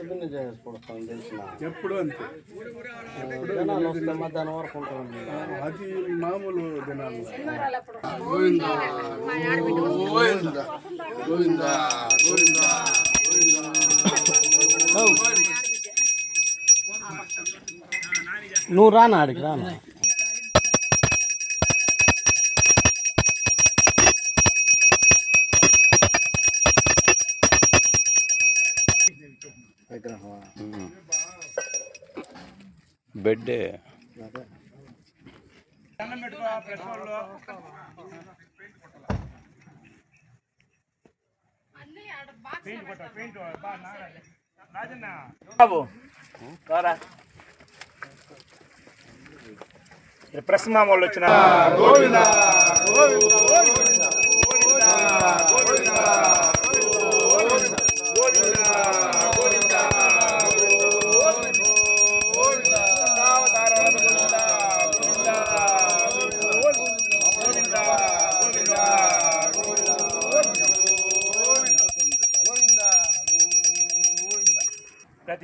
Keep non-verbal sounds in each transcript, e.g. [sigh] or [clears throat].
భిన్న చేసుకుంటాను తెలిసిన. ఎప్పుడు అంతే. జనాలు వస్తే మధ్యాహ్నం వరకు ఉంటుంది అది మామూలు దినాలు నువ్వు రానా ఆడికి రానా విగ్రహమా బెడ్డే అదే బాబు ప్రెస్ మామూలు వచ్చిన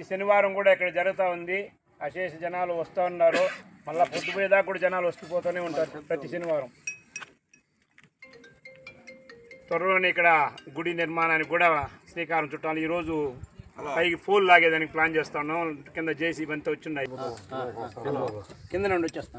ప్రతి శనివారం కూడా ఇక్కడ జరుగుతూ ఉంది అశేష జనాలు వస్తూ ఉన్నారు మళ్ళీ పొద్దుపోయేదాకా కూడా జనాలు వస్తుపోతూనే ఉంటారు ప్రతి శనివారం త్వరలోనే ఇక్కడ గుడి నిర్మాణానికి కూడా శ్రీకారం చుట్టాలి ఈరోజు పైకి ఫోల్ లాగేదానికి ప్లాన్ చేస్తున్నాం కింద జేసీ అంతా వచ్చిండాయి కింద నుండి వచ్చేస్తా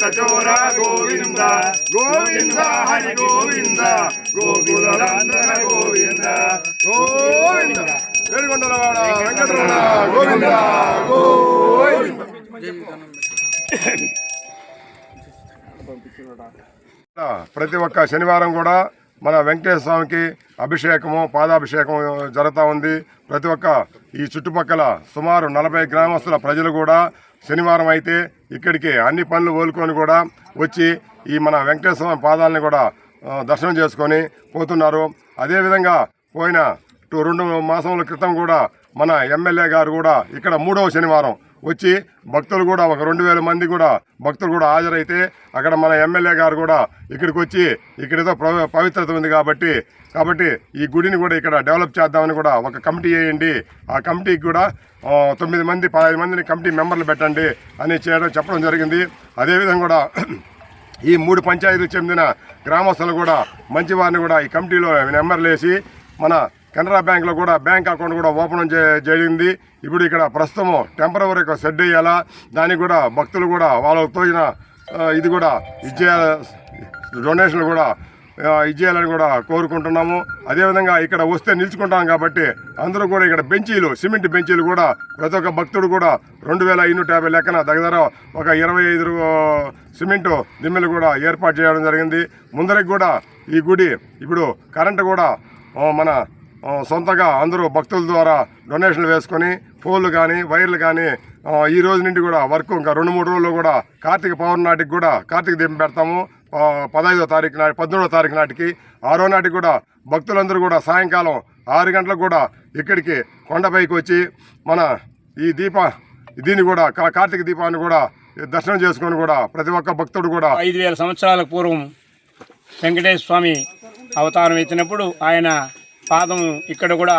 నవనిత చోర గోవింద గోవింద హరి గోవింద గోకుల నందన గోవింద గోవింద ఏడుకొండలవాడ వెంకటరమణ గోవింద గోవింద ప్రతి ఒక్క శనివారం కూడా మన వెంకటేశ్వర స్వామికి అభిషేకము పాదాభిషేకం జరుగుతూ ఉంది ప్రతి ఒక్క ఈ చుట్టుపక్కల సుమారు నలభై గ్రామస్తుల ప్రజలు కూడా శనివారం అయితే ఇక్కడికి అన్ని పనులు వదులుకొని కూడా వచ్చి ఈ మన వెంకటేశ్వర పాదాలని కూడా దర్శనం చేసుకొని పోతున్నారు. అదేవిధంగా పోయిన రెండు మాసముల క్రితం కూడా మన ఎమ్మెల్యే గారు కూడా ఇక్కడ మూడవ శనివారం వచ్చి భక్తులు కూడా ఒక రెండు వేల మంది కూడా భక్తులు కూడా హాజరైతే అక్కడ మన ఎమ్మెల్యే గారు కూడా ఇక్కడికి వచ్చి ఇక్కడేదో ప్ర- పవిత్రత ఉంది కాబట్టి కాబట్టి ఈ గుడిని కూడా ఇక్కడ డెవలప్ చేద్దామని కూడా ఒక కమిటీ వేయండి. ఆ కమిటీకి కూడా తొమ్మిది మంది పదహైదు మందిని కమిటీ మెంబర్లు పెట్టండి అని చేయడం చెప్పడం జరిగింది. అదేవిధంగా కూడా [clears throat] ఈ మూడు పంచాయతీలకు చెందిన గ్రామస్తులు కూడా మంచి వారిని కూడా ఈ కమిటీలో నెంబర్లు వేసి మన కెనరా బ్యాంక్లో కూడా బ్యాంక్ అకౌంట్ కూడా ఓపెన్ చే- జరిగింది. ఇప్పుడు ఇక్కడ ప్రస్తుతం టెంపరవరీ ఒక షెడ్ దానికి కూడా భక్తులు కూడా వాళ్ళకు తోచిన ఇది కూడా ఇచ్చే డొనేషన్లు కూడా ఇచ్చేయాలని కూడా కోరుకుంటున్నాము. అదేవిధంగా ఇక్కడ వస్తే నిల్చుకుంటాం కాబట్టి అందరూ కూడా ఇక్కడ బెంచీలు సిమెంట్ బెంచీలు కూడా ప్రతి ఒక్క భక్తుడు కూడా రెండు వేల ఐనూట యాభై లెక్కన దగ్గర ఒక ఇరవై ఐదు సిమెంటు దిమ్మెలు కూడా ఏర్పాటు చేయడం జరిగింది. ముందరికి కూడా ఈ గుడి ఇప్పుడు కరెంటు కూడా మన సొంతగా అందరూ భక్తుల ద్వారా డొనేషన్లు వేసుకొని ఫోన్లు కానీ వైర్లు కానీ ఈ రోజు నుండి కూడా వర్క్ ఇంకా రెండు మూడు రోజుల్లో కూడా కార్తీక పౌర్ణమి నాటికి కూడా కార్తీక దీపం పెడతాము. పదహైదో తారీఖు నాటి పద్దెనిమిదో తారీఖు నాటికి ఆరో నాటికి కూడా భక్తులందరూ కూడా సాయంకాలం ఆరు గంటలకు కూడా ఇక్కడికి కొండపైకి వచ్చి మన ఈ దీప దీన్ని కూడా కా- కార్తీక దీపాన్ని కూడా దర్శనం చేసుకొని కూడా ప్రతి ఒక్క భక్తుడు కూడా ఐదు వేల సంవత్సరాల పూర్వం వెంకటేశ్వర స్వామి అవతారం ఎత్తినప్పుడు ఆయన పాదం ఇక్కడ కూడా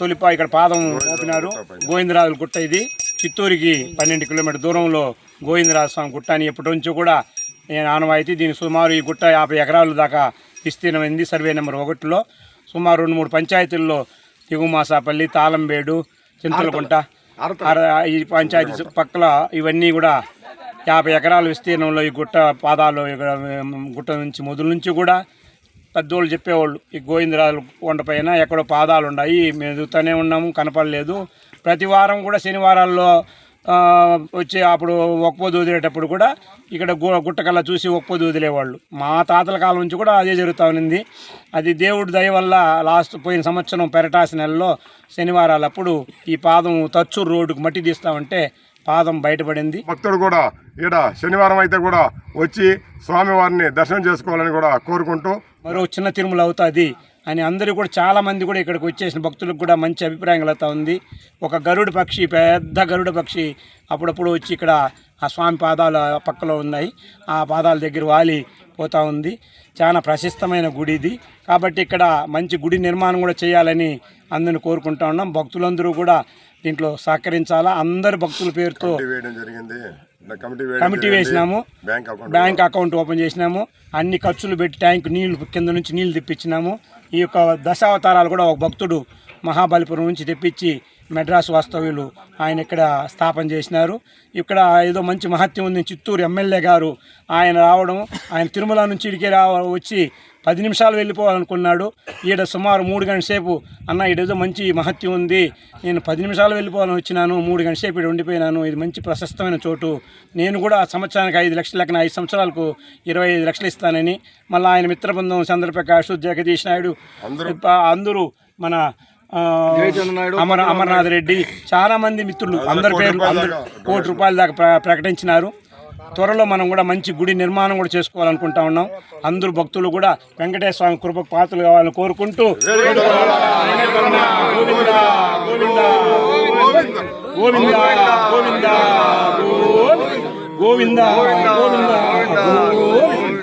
తొలిపా ఇక్కడ పాదం మోపినారు. గోవిందరాజుల గుట్ట ఇది. చిత్తూరుకి పన్నెండు కిలోమీటర్ దూరంలో గోవిందరాజ స్వామి గుట్ట అని ఎప్పటి నుంచో కూడా నేను ఆనవాయితీ. దీని సుమారు ఈ గుట్ట యాభై ఎకరాల దాకా విస్తీర్ణమైంది సర్వే నెంబర్ ఒకటిలో. సుమారు రెండు మూడు పంచాయతీల్లో తిగుమాసాపల్లి తాళంబేడు చింతలకుంట ఈ పంచాయతీ పక్కల ఇవన్నీ కూడా యాభై ఎకరాల విస్తీర్ణంలో ఈ గుట్ట పాదాలు ఇక్కడ గుట్ట నుంచి మొదలు నుంచి కూడా పెద్దోళ్ళు చెప్పేవాళ్ళు ఈ గోవిందరాజు కొండపైన ఎక్కడో పాదాలు ఉన్నాయి మేము ఉన్నాము కనపడలేదు. ప్రతి వారం కూడా శనివారాల్లో వచ్చి అప్పుడు ఒక్కపోదు వదిలేటప్పుడు కూడా ఇక్కడ గు- గుట్టకల్లా చూసి ఒక్కపోదు వదిలేవాళ్ళు. మా తాతల కాలం నుంచి కూడా అదే జరుగుతూ ఉంది అది దేవుడి దయ వల్ల లాస్ట్ పోయిన సంవత్సరం పెరటాసి నెలలో శనివారాలప్పుడు ఈ పాదం తచ్చూరు రోడ్డుకు మట్టి తీస్తామంటే పాదం బయటపడింది. భక్తుడు కూడా ఈడ శనివారం అయితే కూడా వచ్చి స్వామివారిని దర్శనం చేసుకోవాలని కూడా కోరుకుంటూ మరో చిన్న తిరుమల అవుతుంది అని అందరూ కూడా చాలా మంది కూడా ఇక్కడికి వచ్చేసిన భక్తులకు కూడా మంచి అభిప్రాయం కలుగుతూ ఉంది. ఒక గరుడ పక్షి పెద్ద గరుడ పక్షి అప్పుడప్పుడు వచ్చి ఇక్కడ ఆ స్వామి పాదాలు పక్కలో ఉన్నాయి. ఆ పాదాల దగ్గర వాలి పోతూ ఉంది. చాలా ప్రశస్తమైన గుడి ఇది. కాబట్టి ఇక్కడ మంచి గుడి నిర్మాణం కూడా చేయాలని అందరిని కోరుకుంటా ఉన్నాం. భక్తులందరూ కూడా దీంట్లో సహకరించాలా? అందరు భక్తుల పేరుతో వేయడం జరిగింది. కమిటీ. వేసినాము. Bank account bank account open చేసినాము. అన్ని ఖర్చులు పెట్టి ట్యాంక్ నీళ్ళు కింద నుంచి నీళ్ళు తెప్పించినాము. ఈ యొక్క దశావతారాలు కూడా ఒక భక్తుడు మహాబలిపురం నుంచి తెప్పించి మెడ్రాస్ వాస్తవ్యులు ఆయన ఇక్కడ స్థాపన చేసినారు. ఇక్కడ ఏదో మంచి మహత్యం ఉంది. చిత్తూరు ఎమ్మెల్యే గారు ఆయన రావడం ఆయన తిరుమల నుంచి ఇడికి రా వచ్చి పది నిమిషాలు వెళ్ళిపోవాలనుకున్నాడు. ఈడ సుమారు మూడు గంటల సేపు అన్న ఈడేదో మంచి మహత్యం ఉంది. నేను పది నిమిషాలు వెళ్ళిపోవాలని వచ్చినాను మూడు గంటల సేపు ఇక్కడ ఉండిపోయినాను. ఇది మంచి ప్రశస్తమైన చోటు. నేను కూడా సంవత్సరానికి ఐదు లక్షల లెక్కన ఐదు సంవత్సరాలకు ఇరవై ఐదు లక్షలు ఇస్తానని మళ్ళీ ఆయన మిత్రబృందం చంద్రప్రకాష్ జగదీష్ నాయుడు అందరూ. మన అమర అమర్నాథ్ రెడ్డి చాలా మంది మిత్రులు. అందరి పేర్లు అందరూ కోటి రూపాయల దాకా ప్ర- ప్రకటించినారు. త్వరలో మనం కూడా మంచి గుడి నిర్మాణం కూడా చేసుకోవాలనుకుంటా ఉన్నాం అందరూ భక్తులు కూడా వెంకటేశ్వర స్వామి కృప పాత్రలు కావాలని కోరుకుంటూ గోవింద గోవింద గోవింద గోవింద గోవింద